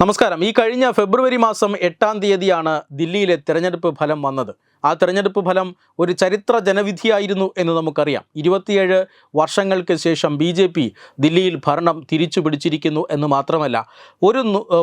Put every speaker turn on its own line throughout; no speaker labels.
നമസ്കാരം. ഈ കഴിഞ്ഞ ഫെബ്രുവരി മാസം എട്ടാം തീയതിയാണ് ദില്ലിയിലെ തിരഞ്ഞെടുപ്പ് ഫലം വന്നത്. ആ തെരഞ്ഞെടുപ്പ് ഫലം ഒരു ചരിത്ര ജനവിധിയായിരുന്നു എന്ന് നമുക്കറിയാം. ഇരുപത്തിയേഴ് വർഷങ്ങൾക്ക് ശേഷം ബി ജെ പി ദില്ലിയിൽ ഭരണം തിരിച്ചു പിടിച്ചിരിക്കുന്നു എന്ന് മാത്രമല്ല ഒരു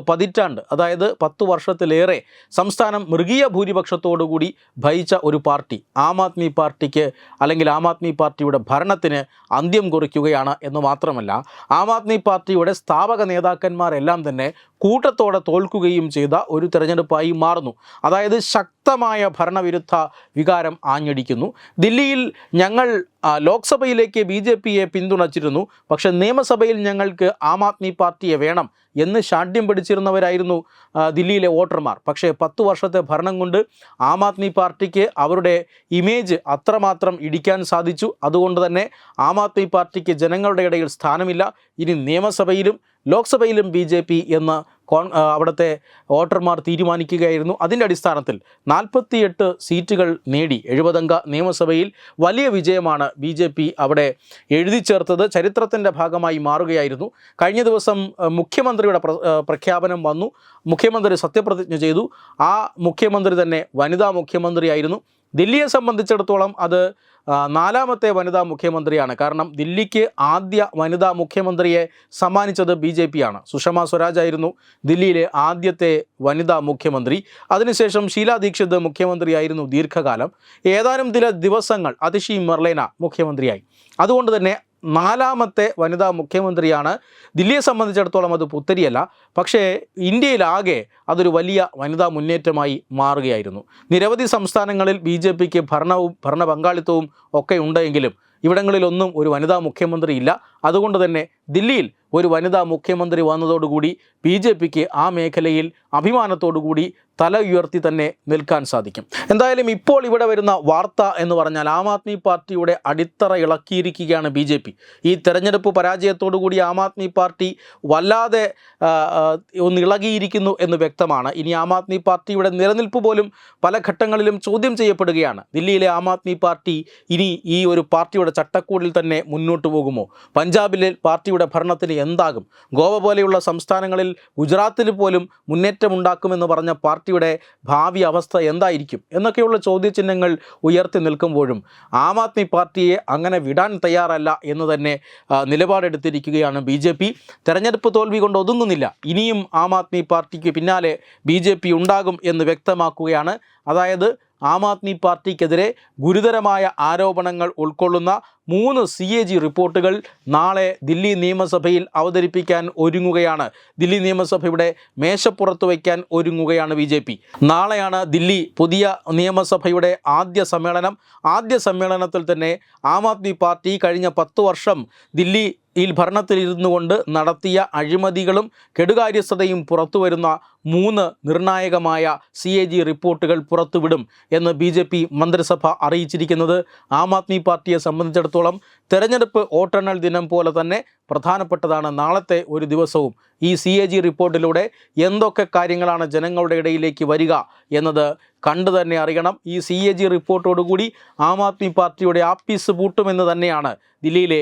പതിറ്റാണ്ട് അതായത് പത്ത് വർഷത്തിലേറെ സംസ്ഥാനം മൃഗീയ ഭൂരിപക്ഷത്തോടുകൂടി ഭയിച്ച ഒരു പാർട്ടി ആം ആദ്മി പാർട്ടിക്ക് അല്ലെങ്കിൽ ആം ആദ്മി പാർട്ടിയുടെ ഭരണത്തിന് അന്ത്യം കുറിക്കുകയാണ് എന്ന് മാത്രമല്ല ആം ആദ്മി പാർട്ടിയുടെ സ്ഥാപക നേതാക്കന്മാരെല്ലാം തന്നെ കൂട്ടത്തോടെ തോൽക്കുകയും ചെയ്ത ഒരു തെരഞ്ഞെടുപ്പായി മാറുന്നു. അതായത് ശക്തമായ ഭരണവിരുദ്ധ വികാരം ആഞ്ഞടിക്കുന്നു. ദില്ലിയിൽ ഞങ്ങൾ ലോക്സഭയിലേക്ക് ബി ജെ പിയെ പിന്തുണച്ചിരുന്നു. പക്ഷെ നിയമസഭയിൽ ഞങ്ങൾക്ക് ആം ആദ്മി പാർട്ടിയെ വേണം എന്ന് ഷാഠ്യം പിടിച്ചിരുന്നവരായിരുന്നു ദില്ലിയിലെ വോട്ടർമാർ. പക്ഷേ പത്ത് വർഷത്തെ ഭരണം കൊണ്ട് ആം ആദ്മി പാർട്ടിക്ക് അവരുടെ ഇമേജ് അത്രമാത്രം ഇടിക്കാൻ സാധിച്ചു. അതുകൊണ്ട് തന്നെ ആം ആദ്മി പാർട്ടിക്ക് ജനങ്ങളുടെ ഇടയിൽ സ്ഥാനമില്ല. ഇനി നിയമസഭയിലും ലോക്സഭയിലും ബി എന്ന് കോൺ അവിടുത്തെ വോട്ടർമാർ തീരുമാനിക്കുകയായിരുന്നു. അതിന്റെ അടിസ്ഥാനത്തിൽ നാൽപ്പത്തിയെട്ട് സീറ്റുകൾ നേടി എഴുപതംഗ നിയമസഭയിൽ വലിയ വിജയമാണ് ബി ജെ പി അവിടെ എഴുതി ചേർത്തത്. ചരിത്രത്തിന്റെ ഭാഗമായി മാറുകയായിരുന്നു. കഴിഞ്ഞ ദിവസം മുഖ്യമന്ത്രിയുടെ പ്രഖ്യാപനം വന്നു. മുഖ്യമന്ത്രി സത്യപ്രതിജ്ഞ ചെയ്തു. ആ മുഖ്യമന്ത്രി തന്നെ വനിതാ മുഖ്യമന്ത്രിയായിരുന്നു. ദില്ലിയെ സംബന്ധിച്ചിടത്തോളം അത് നാലാമത്തെ വനിതാ മുഖ്യമന്ത്രിയാണ്. കാരണം ദില്ലിക്ക് ആദ്യ വനിതാ മുഖ്യമന്ത്രിയെ സമ്മാനിച്ചത് ബി ജെ പി ആണ് സുഷമ സ്വരാജ് ആയിരുന്നു ദില്ലിയിലെ ആദ്യത്തെ വനിതാ മുഖ്യമന്ത്രി. അതിനുശേഷം ഷീല ദീക്ഷിത് മുഖ്യമന്ത്രിയായിരുന്നു ദീർഘകാലം. ഏതാനും ചില ദിവസങ്ങൾ അതിഷി മെർലേന മുഖ്യമന്ത്രിയായി. അതുകൊണ്ട് തന്നെ നാലാമത്തെ വനിതാ മുഖ്യമന്ത്രിയാണ്. ദില്ലിയെ സംബന്ധിച്ചിടത്തോളം അത് പുത്തരിയല്ല. പക്ഷേ ഇന്ത്യയിലാകെ അതൊരു വലിയ വനിതാ മുന്നേറ്റമായി മാറുകയായിരുന്നു. നിരവധി സംസ്ഥാനങ്ങളിൽ ബി ജെ പിക്ക് ഭരണവും ഭരണ പങ്കാളിത്തവും ഒക്കെ ഉണ്ടെങ്കിലും ഇവിടങ്ങളിലൊന്നും ഒരു വനിതാ മുഖ്യമന്ത്രി ഇല്ല. അതുകൊണ്ട് തന്നെ ദില്ലിയിൽ ഒരു വനിതാ മുഖ്യമന്ത്രി വന്നതോടുകൂടി ബി ജെ പിക്ക് ആ മേഖലയിൽ അഭിമാനത്തോടുകൂടി തല ഉയർത്തി തന്നെ നിൽക്കാൻ സാധിക്കും. എന്തായാലും ഇപ്പോൾ ഇവിടെ വരുന്ന വാർത്ത എന്ന് പറഞ്ഞാൽ ആം ആദ്മി പാർട്ടിയുടെ അടിത്തറ ഇളക്കിയിരിക്കുകയാണ് ബി ജെ പി. ഈ തെരഞ്ഞെടുപ്പ് പരാജയത്തോടുകൂടി ആം ആദ്മി പാർട്ടി വല്ലാതെ ഒന്ന് ഇളകിയിരിക്കുന്നു എന്ന് വ്യക്തമാണ്. ഇനി ആം ആദ്മി പാർട്ടിയുടെ നിലനിൽപ്പ് പോലും പല ഘട്ടങ്ങളിലും ചോദ്യം ചെയ്യപ്പെടുകയാണ്. ദില്ലിയിലെ ആം ആദ്മി പാർട്ടി ഇനി ഈ ഒരു പാർട്ടിയുടെ ചട്ടക്കൂടിൽ തന്നെ മുന്നോട്ട് പോകുമോ? പഞ്ചാബിലെ പാർട്ടിയുടെ ഭരണത്തിന് എന്താകും? ഗോവ പോലെയുള്ള സംസ്ഥാനങ്ങളിൽ ഗുജറാത്തിൽ പോലും മുന്നേറ്റമുണ്ടാക്കുമെന്ന് പറഞ്ഞ പാർട്ടിയുടെ ഭാവി അവസ്ഥ എന്തായിരിക്കും? എന്നൊക്കെയുള്ള ചോദ്യചിഹ്നങ്ങൾ ഉയർത്തി നിൽക്കുമ്പോഴും ആം ആദ്മി പാർട്ടിയെ അങ്ങനെ വിടാൻ തയ്യാറല്ല എന്ന് തന്നെ നിലപാടെടുത്തിരിക്കുകയാണ് ബി ജെ പി. തെരഞ്ഞെടുപ്പ് തോൽവി കൊണ്ട് ഒതുങ്ങുന്നില്ല. ഇനിയും ആം ആദ്മി പാർട്ടിക്ക് പിന്നാലെ ബി ജെ പി ഉണ്ടാകും എന്ന് വ്യക്തമാക്കുകയാണ്. അതായത് ആം ആദ്മി പാർട്ടിക്കെതിരെ ഗുരുതരമായ ആരോപണങ്ങൾ ഉൾക്കൊള്ളുന്ന മൂന്ന് സി എ ജി റിപ്പോർട്ടുകൾ നാളെ ദില്ലി നിയമസഭയിൽ അവതരിപ്പിക്കാൻ ഒരുങ്ങുകയാണ്. ദില്ലി നിയമസഭയുടെ മേശപ്പുറത്ത് വയ്ക്കാൻ ഒരുങ്ങുകയാണ് ബി ജെ പി. നാളെയാണ് ദില്ലി പുതിയ നിയമസഭയുടെ ആദ്യ സമ്മേളനം. ആദ്യ സമ്മേളനത്തിൽ തന്നെ ആം ആദ്മി പാർട്ടി കഴിഞ്ഞ പത്ത് വർഷം ദില്ലി യിൽ ഭരണത്തിലിരുന്നു കൊണ്ട് നടത്തിയ അഴിമതികളും കെടുകാര്യസ്ഥതയും പുറത്തു വരുന്ന മൂന്ന് നിർണായകമായ സി എ ജി റിപ്പോർട്ടുകൾ പുറത്തുവിടും എന്ന് ബി ജെ പി മന്ത്രിസഭ അറിയിച്ചിരിക്കുന്നത് ആം ആദ്മി പാർട്ടിയെ സംബന്ധിച്ചിടത്തോളം തെരഞ്ഞെടുപ്പ് വോട്ടെണ്ണൽ ദിനം പോലെ തന്നെ പ്രധാനപ്പെട്ടതാണ് നാളത്തെ ഒരു ദിവസവും. ഈ സി എ ജി റിപ്പോർട്ടിലൂടെ എന്തൊക്കെ കാര്യങ്ങളാണ് ജനങ്ങളുടെ ഇടയിലേക്ക് വരിക എന്നത് കണ്ടു തന്നെ അറിയണം. ഈ സി എ ജി റിപ്പോർട്ടോടുകൂടി ആം ആദ്മി പാർട്ടിയുടെ ആപ്പീസ് പൂട്ടുമെന്ന് തന്നെയാണ് ദില്ലിയിലെ